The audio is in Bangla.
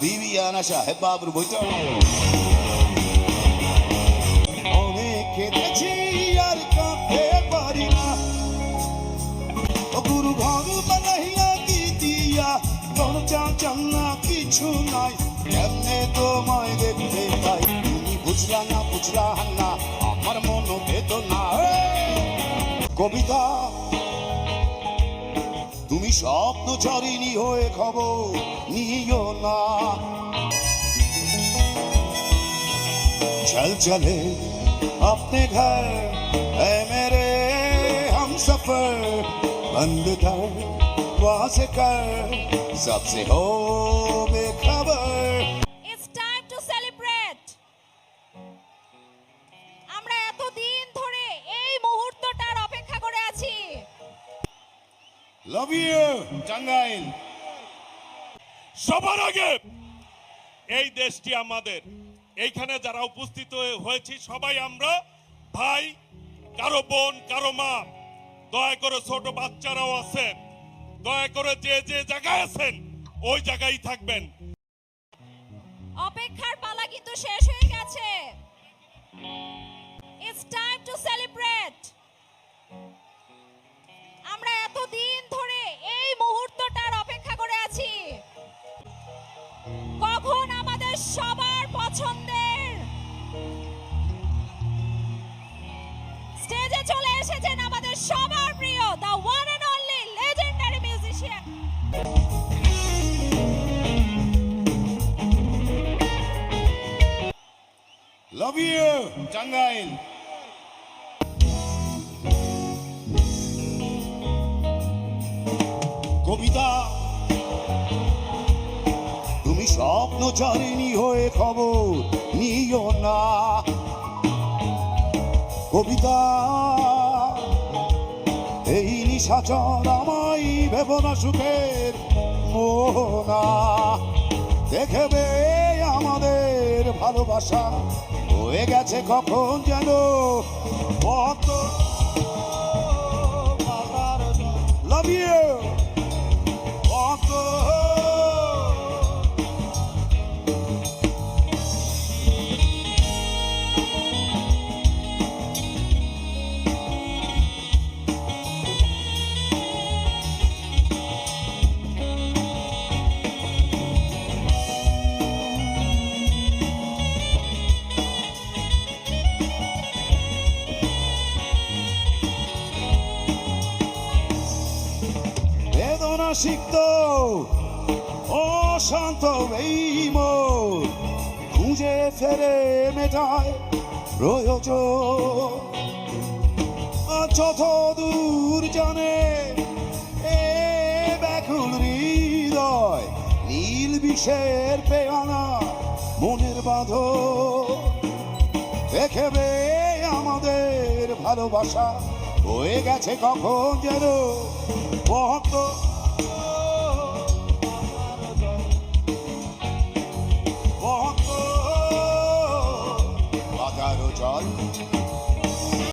বিবিয়ানা সাহেব বাবুর বইটা। কিছু নাই। কেমনে তোমায় দেখতে পাই? তুমি না, বুঝলা না। আমার মন বেদনা। কবিতা তুমি স্বপ্ন চরিনি হয়ে খবর নিও না चल चले अपने घर है मेरे हम सफर बंद कर वहां से कर सबसे हो बेखबर লাভ ইউ টাঙ্গাইল সবার আগে এই দেশটি আমাদের। এইখানে যারা উপস্থিত হয়েছি, সবাই আমরা, ভাই, কারও বোন, কারও মা, দয়া করে ছোট বাচ্চারাও আছে দয়া করে যে যে জায়গায় আছেন, ওই জায়গায় থাকবেন। অপেক্ষার পালা কিন্তু শেষ লাভ ইউ টাঙ্গাইল কবিতা, তুমি স্বপ্ন জানিনি হয়ে খবর নিও না। কবিতা, এই নিশাচর আমায় ভেবনা সুখের মোহনা। দেখবে আমাদের ভালোবাসা হয়ে গেছে কখন যেন কত লাভ ইউ বেদনা সিক্ত। অশান্ত এই মন খুঁজে ফেরে মেটায় প্রয়োজন যত দূর জানে, এ ব্যাকুল হৃদয়, নীল বিষের পেয়ানা মনের বাঁধ দেখবে আমাদের ভালোবাসা হয়ে গেছে কখন যেন জল